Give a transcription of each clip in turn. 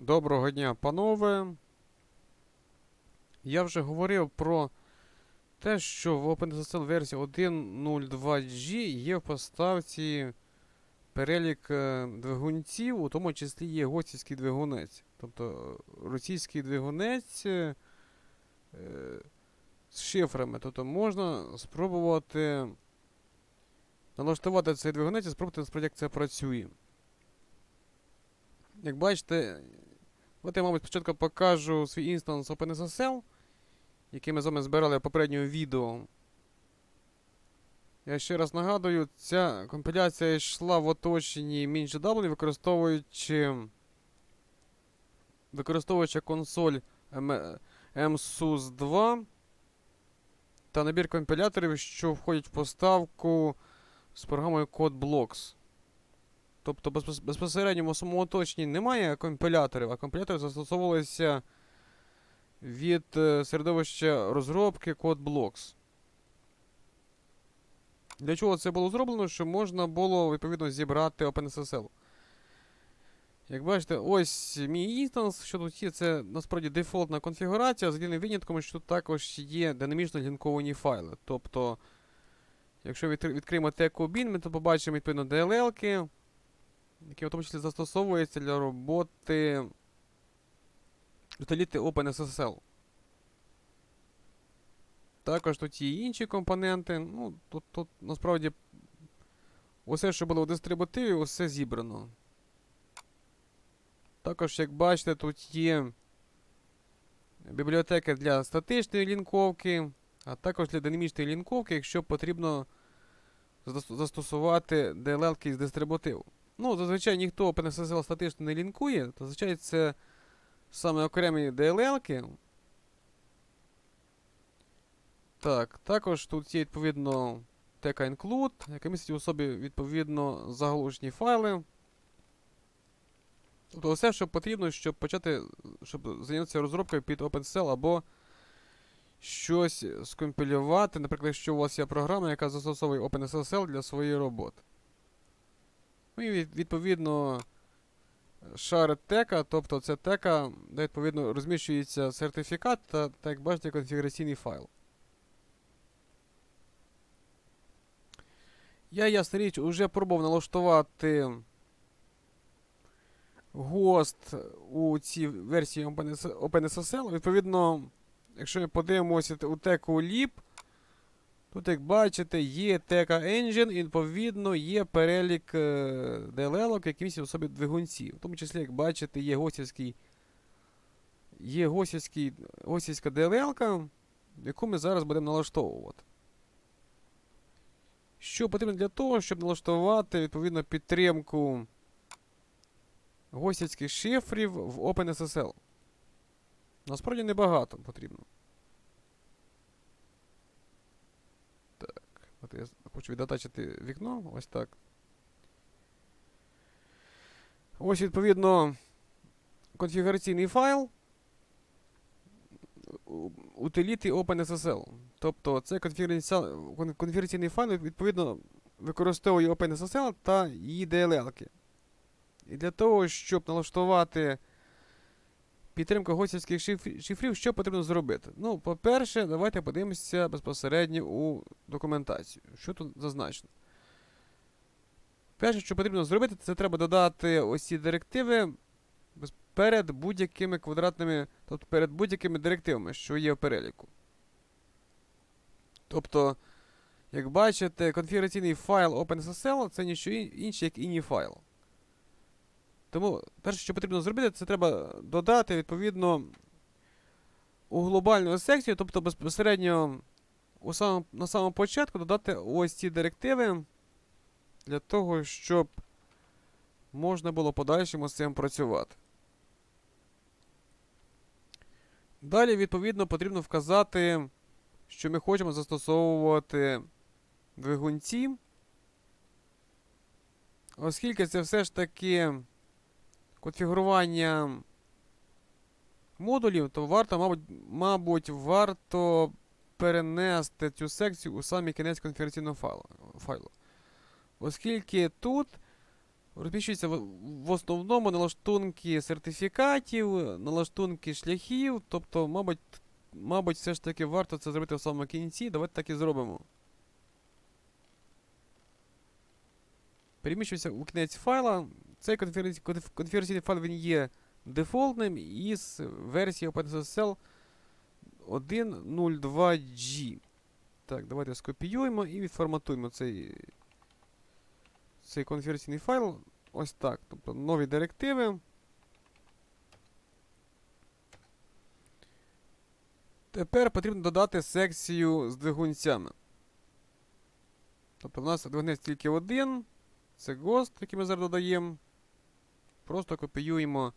Доброго дня, панове. Я вже говорив про те, що в OpenSSL версії 1.02G є в поставці перелік е, двигунців, у тому числі є гостівський двигунець. Тобто е, російський двигунець е, е, з шифрами. Тобто можна спробувати налаштувати цей двигунець і спробувати насправді, як це працює. Як бачите, от я, мабуть, спочатку покажу свій інстанс OpenSSL, який ми з вами збирали в попередньому відео. Я ще раз нагадую, ця компіляція йшла в оточенні MinGW, використовуючи використовуючи консоль MSUS 2 та набір компіляторів, що входять в поставку з програмою CodeBlocks. Тобто безпос- безпосередньо в самому оточенні немає компіляторів, а компілятори застосовувалися від е, середовища розробки CodeBlocks. Для чого це було зроблено? Щоб можна було відповідно зібрати OpenSSL. Як бачите, ось мій інстанс, що тут є, це насправді дефолтна конфігурація, з єдиним винятком, що тут також є динамічно лінковані файли. Тобто, якщо відкриємо теку bin, ми то побачимо відповідно DLL-ки, які в тому числі застосовуються для роботи утиліти OpenSSL. Також тут є інші компоненти. Ну, тут, тут насправді усе, що було в дистрибутиві, усе зібрано. Також, як бачите, тут є бібліотека для статичної лінковки, а також для динамічної лінковки, якщо потрібно застосувати DLL-ки з дистрибутиву. Ну, зазвичай ніхто OpenSSL статично не лінкує, то зазвичай це саме окремі DLL-ки. Так, також тут є відповідно TK include, яка містить у собі відповідно заголовочні файли. Тобто все, що потрібно, щоб почати, щоб зайнятися розробкою під OpenSSL або щось скомпілювати. Наприклад, якщо у вас є програма, яка застосовує OpenSSL для своєї роботи. Ну і відповідно шар тека, тобто це тека, де відповідно розміщується сертифікат та, та як бачите, конфігураційний файл. Я, ясна річ, уже пробував налаштувати гост у цій версії OpenSSL. Відповідно, якщо ми подивимося у теку lib, тут, як бачите, є тека engine, і відповідно є перелік е, DLL, які містять у собі двигунці. В тому числі, як бачите, є гостівський є гостівський, гостівська DLL, яку ми зараз будемо налаштовувати. Що потрібно для того, щоб налаштувати відповідно підтримку гостівських шифрів в OpenSSL? Насправді небагато потрібно. Так, от я хочу віддатачити вікно, ось так. Ось, відповідно, конфігураційний файл утиліти OpenSSL. Тобто це конфігураційний, файл, відповідно, використовує OpenSSL та її DLL-ки. І для того, щоб налаштувати підтримку гостівських шифрів, що потрібно зробити? Ну, по-перше, давайте подивимося безпосередньо у документацію. Що тут зазначено? Перше, що потрібно зробити, це треба додати ось ці директиви перед будь-якими квадратними, тобто перед будь-якими директивами, що є в переліку. Тобто, як бачите, конфігураційний файл OpenSSL це ніщо інше, як іні файл. Тому перше, що потрібно зробити, це треба додати відповідно у глобальну секцію, тобто безпосередньо у самому, на самому початку додати ось ці директиви для того, щоб можна було подальшому з цим працювати. Далі, відповідно, потрібно вказати, що ми хочемо застосовувати двигунці. Оскільки це все ж таки конфігурування модулів, то варто, мабуть, мабуть, варто перенести цю секцію у самий кінець конфігураційного файлу. файлу. Оскільки тут розміщуються в, в основному налаштунки сертифікатів, налаштунки шляхів. Тобто, мабуть, мабуть, все ж таки варто це зробити в самому кінці. Давайте так і зробимо. Переміщується у кінець файла. Цей конфігураційний, файл він є дефолтним із версії OpenSSL 1.02G. Так, давайте скопіюємо і відформатуємо цей, цей конфігураційний файл. Ось так. Тобто нові директиви. Тепер потрібно додати секцію з двигунцями. Тобто в нас двигунець тільки один. Це GOST, який ми зараз додаємо. Просто копіюємо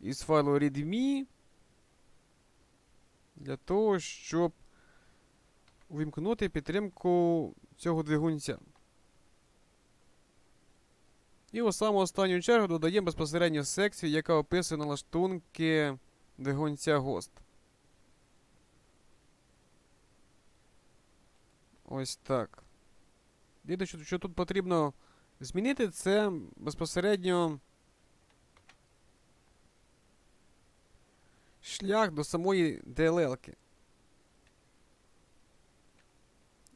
із файлу readme для того, щоб увімкнути підтримку цього двигунця. І у саму останню чергу додаємо безпосередньо секцію, яка описує налаштунки двигунця GOST. Ось так. Єдине, що, що тут потрібно змінити, це безпосередньо шлях до самої DLL-ки.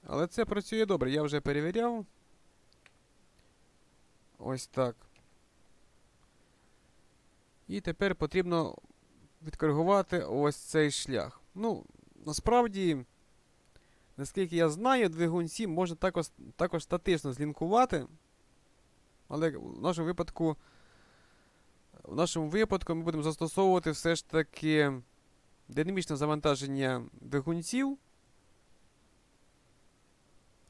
Але це працює добре, я вже перевіряв. Ось так. І тепер потрібно відкоригувати ось цей шлях. Ну, насправді, наскільки я знаю, двигун 7 можна також, також статично злінкувати. Але в нашому випадку, в нашому випадку ми будемо застосовувати все ж таки динамічне завантаження двигунців.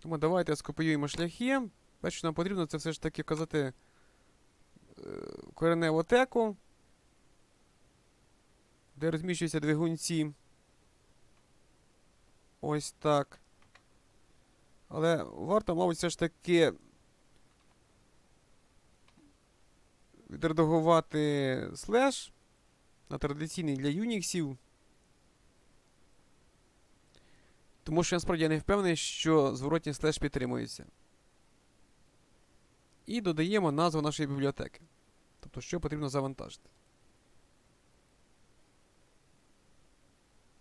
Тому давайте скопіюємо шляхи. Перше, що нам потрібно, це все ж таки вказати е, кореневу теку, де розміщуються двигунці. Ось так. Але варто, мабуть, все ж таки відредагувати слеш на традиційний для юніксів. Тому що насправді я не впевнений, що зворотній слеш підтримується. І додаємо назву нашої бібліотеки. Тобто, що потрібно завантажити.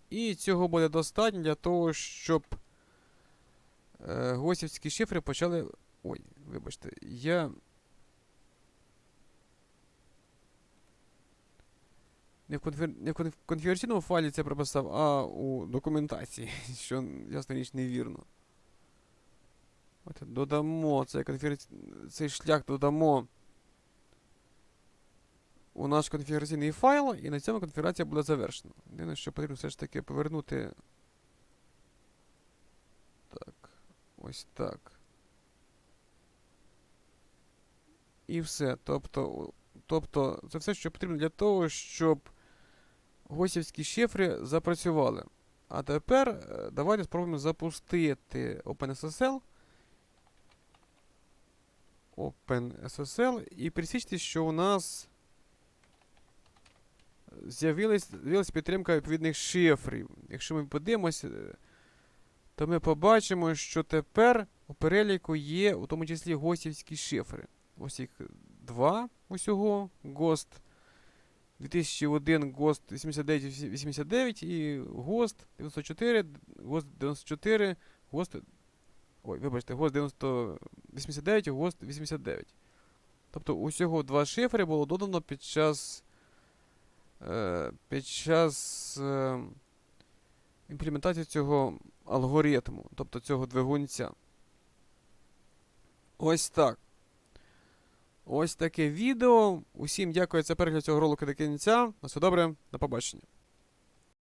І цього буде достатньо для того, щоб е, госівські шифри почали. Ой, вибачте, я. Не в, конфір... не в конф- конфігураційному файлі це прописав, а у документації, що ясна річ невірно. От додамо цей, конфігураці... цей шлях додамо у наш конфігураційний файл, і на цьому конфігурація буде завершена. Єдине, що потрібно все ж таки повернути. Так. Ось так. І все. Тобто, тобто, це все, що потрібно для того, щоб госівські шифри запрацювали. А тепер е, давайте спробуємо запустити OpenSSL. OpenSSL і присічте, що у нас з'явилась підтримка відповідних шифрів. Якщо ми подивимося, е, то ми побачимо, що тепер у переліку є у тому числі гостівські шифри. Ось їх два усього. GOST 2001, GOST 8989 і GOST 94, GOST 94, GOST. Ой, вибачте, GOST 90, 89 і GOST 89. Тобто усього два шифри було додано під час. е, Під час е, імплементації цього алгоритму, тобто цього двигунця. Ось так. Ось таке відео. Усім дякую за перегляд цього ролику до кінця. На все добре, до побачення.